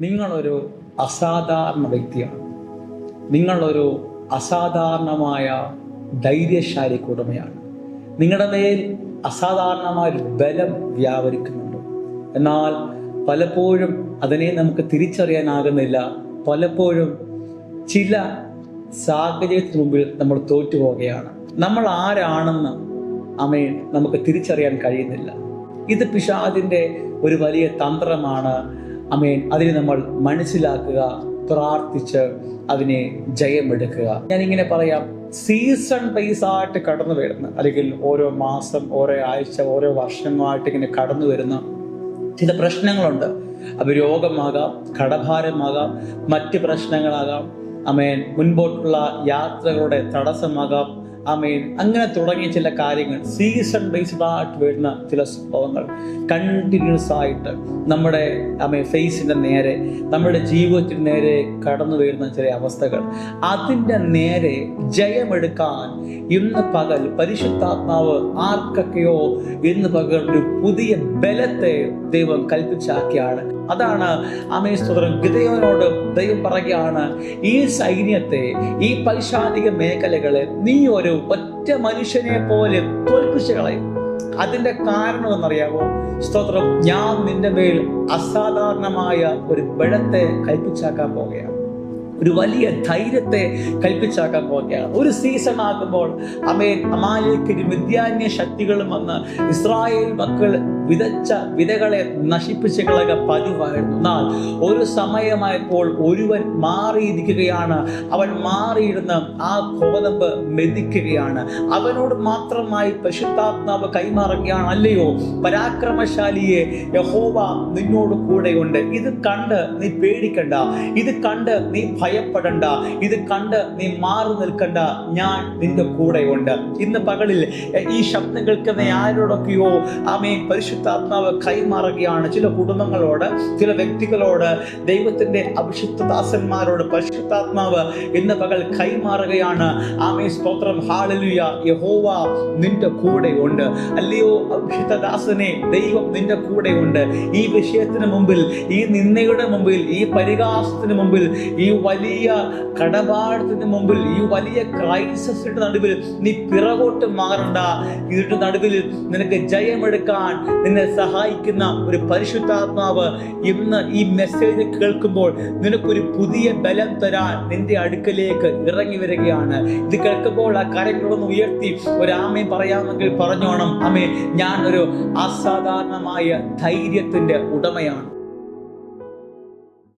നിങ്ങളൊരു അസാധാരണ വ്യക്തിയാണ്. നിങ്ങളൊരു അസാധാരണമായ ധൈര്യശാലി കുടമയാണ് നിങ്ങളുടെ മേൽ അസാധാരണമായ ഒരു ബലം വ്യാപരിക്കുന്നുണ്ട്. എന്നാൽ പലപ്പോഴും അതിനെ നമുക്ക് തിരിച്ചറിയാനാകുന്നില്ല. പലപ്പോഴും ചില സാഹചര്യത്തിന് മുമ്പിൽ നമ്മൾ തോറ്റുപോവുകയാണ്. നമ്മൾ ആരാണെന്ന് അമ്മയെ നമുക്ക് തിരിച്ചറിയാൻ കഴിയുന്നില്ല. ഇത് പിഷാദിന്റെ ഒരു വലിയ തന്ത്രമാണ്. അമേൻ. അതിനെ നമ്മൾ മനസ്സിലാക്കുക പ്രാർത്ഥിച്ച് അതിനെ ജയമെടുക്കുക. ഞാനിങ്ങനെ പറയാം സീസൺ ബേസ് ആയിട്ട് കടന്നു വരുന്ന അല്ലെങ്കിൽ ഓരോ മാസം ഓരോ ആഴ്ച ഓരോ വർഷങ്ങളായിട്ട് ഇങ്ങനെ കടന്നു വരുന്ന ചില പ്രശ്നങ്ങളുണ്ട്. അത് രോഗമാകാം കടഭാരമാകാം മറ്റ് പ്രശ്നങ്ങളാകാം. അമേൻ. മുൻപോട്ടുള്ള യാത്രകളുടെ തടസ്സമാകാം. അമേൻ അങ്ങനെ തുടങ്ങിയ ചില കാര്യങ്ങൾ സീസൺ ബേസ്ഡ് ആയിട്ട് വരുന്ന ചില സംഭവങ്ങൾ കണ്ടിന്യൂസ് ആയിട്ട് നമ്മുടെ അമേ ഫേസിന്റെ നേരെ നമ്മുടെ ജീവിതത്തിന് നേരെ കടന്നു വരുന്ന ചില അവസ്ഥകൾ. അതിന്റെ നേരെ ജയമെടുക്കാൻ ഇന്ന് പകൽ പരിശുദ്ധാത്മാവ് ആർക്കൊക്കെയോ ഇന്ന് പകൽ ഒരു പുതിയ ബലത്തെ ദൈവം കൽപ്പിച്ചാക്കിയാണ്. അതാണ് അമേ സ്തോത്രം. ഗിതയോനോട് ദൈവം പറയുകയാണ് ഈ സൈന്യത്തെ ഈ പൈശാലിക മേഖലകളെ നീ ഒരു ഒറ്റ മനുഷ്യനെ പോലെ തോൽപ്പിച്ചു കളയും. അതിന്റെ കാരണം എന്നറിയാമോ? സ്തോത്രം. ഞാൻ നിന്റെ മേൽ അസാധാരണമായ ഒരു ബലത്തെ കൽപ്പിച്ചാക്കാൻ പോവുകയാണ്. ഒരു വലിയ ധൈര്യത്തെ കൽപ്പിച്ചാക്കാൻ പോവുകയാണ്. ഒരു സീസൺ ആകുമ്പോൾ അമേൻ അമാലേക്കിന് വിദ്യാന്യ ശക്തികളും വന്ന് ഇസ്രായേൽ മക്കൾ വിതച്ച വിതകളെ നശിപ്പിച്ച് കളക പതിവായിരുന്നു. എന്നാൽ ഒരു സമയമായപ്പോൾ ഒരുവൻ മാറിയിരിക്കുകയാണ് അവൻ മാറിയിരുന്ന് ആ കോതമ്പ് മെതിക്കുകയാണ്. അവനോട് മാത്രമായി പശുത്താത്മാവ് കൈമാറുകയാണ്. അല്ലയോ പരാക്രമശാലിയെ യഹോവ നിന്നോട് കൂടെയുണ്ട്. ഇത് കണ്ട് നീ പേടിക്കണ്ട. ഇത് കണ്ട് നീ ഭയപ്പെടണ്ട. ഇത് കണ്ട് നീ മാറി നിൽക്കണ്ട. ഞാൻ നിന്റെ കൂടെയുണ്ട്. ഇന്ന് പകലിൽ ഈ ശബ്ദം കേൾക്കുന്ന ആരോടൊക്കെയോ ആമേ പരിശുദ്ധാത്മാവ് കൈമാറുകയാണ്. ചില കുടുംബങ്ങളോട് ചില വ്യക്തികളോട് ദൈവത്തിന്റെ അഭിഷിക്ത ദാസന്മാരോട് പരിശുദ്ധാത്മാവ് ഇന്ന് പകൽ കൈമാറുകയാണ്. ആമേ സ്തോത്രം ഹാളിലുയ യഹോവ നിന്റെ കൂടെ ഉണ്ട് അല്ലയോ അഭിഷുദ്ധദാസനെ ദാസനെ ദൈവം നിന്റെ കൂടെ ഉണ്ട് ഈ വിഷയത്തിന് മുമ്പിൽ ഈ നിന്നയുടെ മുമ്പിൽ ഈ പരിഹാസത്തിന് മുമ്പിൽ ഈ വലിയ കടപാടത്തിന് മുമ്പിൽ ഈ വലിയ ക്രൈസിന്റെ നടുവിൽ നീ പിറകോട്ട് മാറണ്ട. ഇതിന്റെ നടുവിൽ നിനക്ക് ജയമെടുക്കാൻ നിന്നെ സഹായിക്കുന്ന ഒരു പരിശുദ്ധാത്മാവ് ഇന്ന് ഈ മെസ്സേജ് കേൾക്കുമ്പോൾ നിനക്കൊരു പുതിയ ബലം തരാൻ നിന്റെ അടുക്കലേക്ക് ഇറങ്ങി വരികയാണ്. ഇത് കേൾക്കുമ്പോൾ ആ കരങ്ങളൊന്ന് ഉയർത്തി ഒരു ആമയും പറയാമെങ്കിൽ പറഞ്ഞോണം. അമ്മേ ഞാൻ ഒരു അസാധാരണമായ ധൈര്യത്തിന്റെ ഉടമയാണ്.